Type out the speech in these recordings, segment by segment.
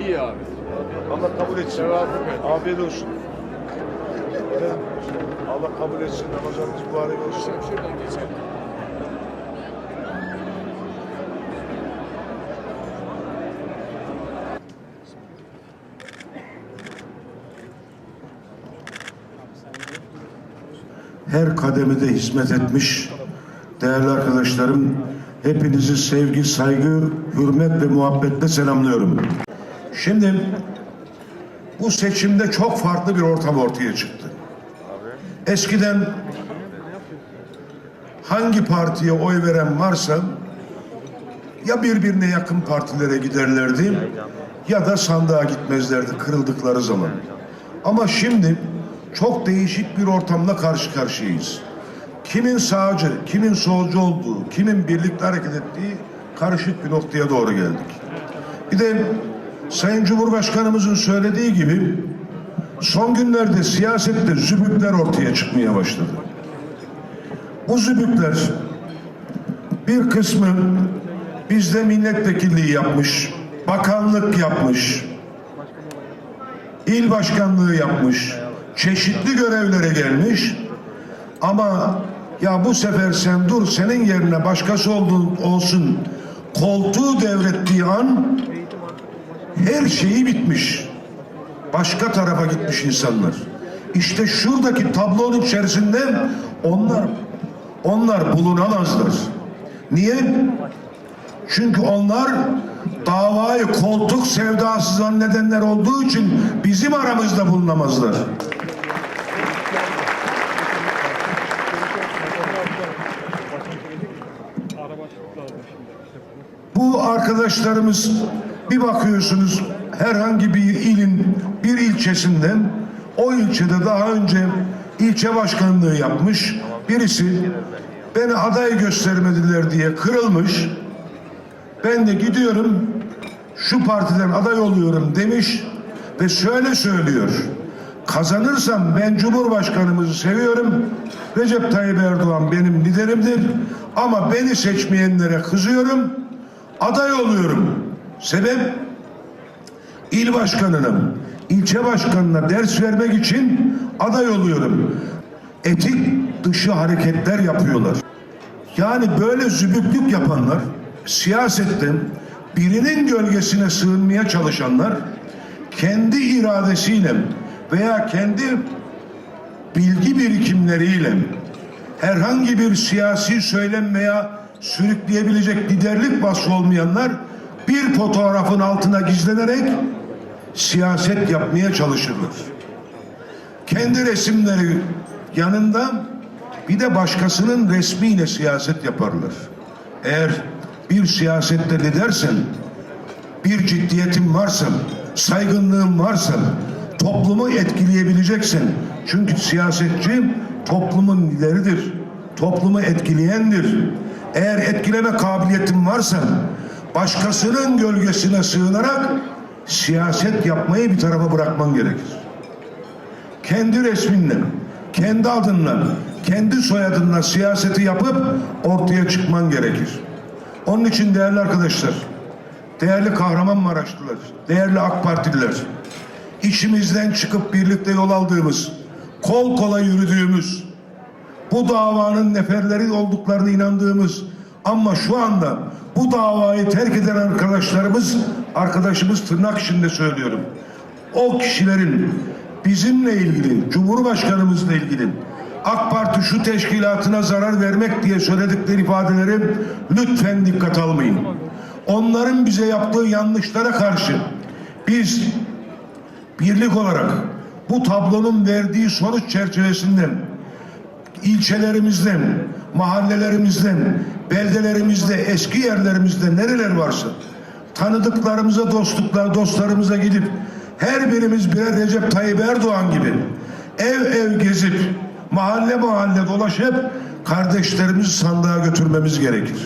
İyi abi. Allah kabul etsin. Afiyet olsun. Allah kabul etsin. Ramazanınız mübarek olsun. Şuradan geçelim. her kademede hizmet etmiş değerli arkadaşlarım hepinizi sevgi, saygı, hürmet ve muhabbetle selamlıyorum. Şimdi bu seçimde çok farklı bir ortam ortaya çıktı. Eskiden hangi partiye oy veren varsa ya birbirine yakın partilere giderlerdi ya da sandığa gitmezlerdi kırıldıkları zaman. Ama şimdi çok değişik bir ortamla karşı karşıyayız. Kimin sağcı, kimin solcu olduğu, kimin birlikte hareket ettiği karışık bir noktaya doğru geldik. Bir de Sayın Cumhurbaşkanımızın söylediği gibi son günlerde siyasette zübükler ortaya çıkmaya başladı. Bu zübükler bir kısmı bizde milletvekilliği yapmış, bakanlık yapmış, il başkanlığı yapmış, çeşitli görevlere gelmiş ama ya bu sefer sen dur senin yerine başkası olduğun olsun koltuğu devrettiği an her şeyi bitmiş. Başka tarafa gitmiş insanlar. İşte şuradaki tablonun içerisinde onlar onlar bulunamazlar. Niye? Çünkü onlar davayı koltuk sevdası zannedenler olduğu için bizim aramızda bulunamazlar. Bu arkadaşlarımız bir bakıyorsunuz herhangi bir ilin bir ilçesinden o ilçede daha önce ilçe başkanlığı yapmış birisi beni aday göstermediler diye kırılmış. Ben de gidiyorum şu partiden aday oluyorum demiş ve şöyle söylüyor. Kazanırsam ben Cumhurbaşkanımızı seviyorum. Recep Tayyip Erdoğan benim liderimdir. Ama beni seçmeyenlere kızıyorum. Aday oluyorum. Sebep il başkanına, ilçe başkanına ders vermek için aday oluyorum. Etik dışı hareketler yapıyorlar. Yani böyle zübüklük yapanlar siyasette birinin gölgesine sığınmaya çalışanlar kendi iradesiyle veya kendi bilgi birikimleriyle herhangi bir siyasi söylem veya sürükleyebilecek liderlik vasfı olmayanlar bir fotoğrafın altına gizlenerek siyaset yapmaya çalışırlar. Kendi resimleri yanında bir de başkasının resmiyle siyaset yaparlar. Eğer bir siyasette lidersen, bir ciddiyetin varsa, saygınlığın varsa, toplumu etkileyebileceksin. Çünkü siyasetçi toplumun lideridir. Toplumu etkileyendir. Eğer etkileme kabiliyetin varsa, başkasının gölgesine sığınarak siyaset yapmayı bir tarafa bırakman gerekir kendi resminle, kendi adınla, kendi soyadınla siyaseti yapıp ortaya çıkman gerekir. Onun için değerli arkadaşlar, değerli Kahramanmaraşlılar, değerli AK Partililer, içimizden çıkıp birlikte yol aldığımız, kol kola yürüdüğümüz, bu davanın neferleri olduklarını inandığımız ama şu anda bu davayı terk eden arkadaşlarımız, arkadaşımız tırnak içinde söylüyorum. O kişilerin bizimle ilgili, Cumhurbaşkanımızla ilgili AK Parti şu teşkilatına zarar vermek diye söyledikleri ifadeleri lütfen dikkat almayın. Onların bize yaptığı yanlışlara karşı biz birlik olarak bu tablonun verdiği sonuç çerçevesinde ilçelerimizden, mahallelerimizden, beldelerimizde, eski yerlerimizde nereler varsa tanıdıklarımıza, dostluklar, dostlarımıza gidip her birimiz birer Recep Tayyip Erdoğan gibi ev ev gezip mahalle mahalle dolaşıp kardeşlerimizi sandığa götürmemiz gerekir.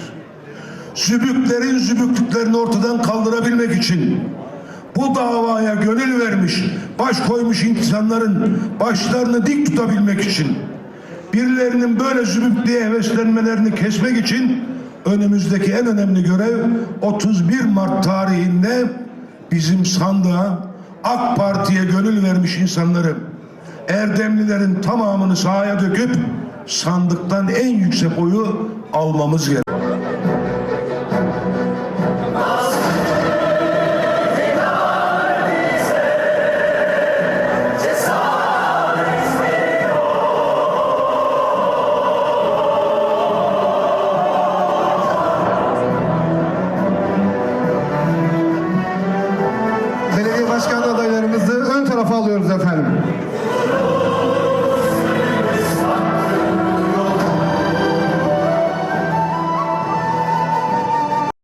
Zübüklerin zübüklüklerini ortadan kaldırabilmek için bu davaya gönül vermiş, baş koymuş insanların başlarını dik tutabilmek için birilerinin böyle zübüklüğe heveslenmelerini kesmek için önümüzdeki en önemli görev 31 Mart tarihinde bizim sandığa AK Parti'ye gönül vermiş insanları Erdemlilerin tamamını sahaya döküp sandıktan en yüksek oyu almamız gerekiyor. Cumhurbaşkanı adaylarımızı ön tarafa alıyoruz efendim.